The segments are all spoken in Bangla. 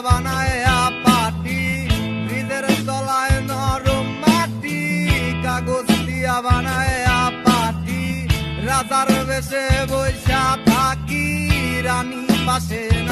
বানায় পাটি ব্রিজের মাটি কাগজ দিয়া বানায় পাটি রাজার বেশে বৈশা থাকি রানী পাশে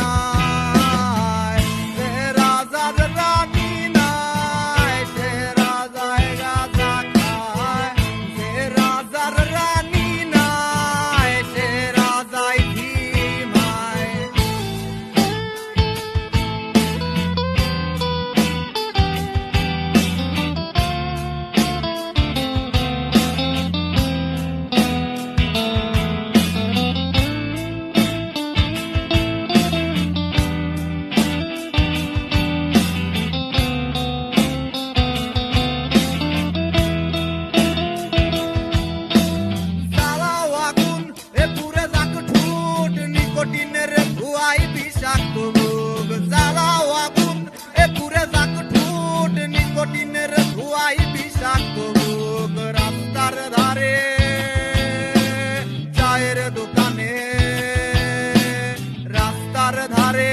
ধারে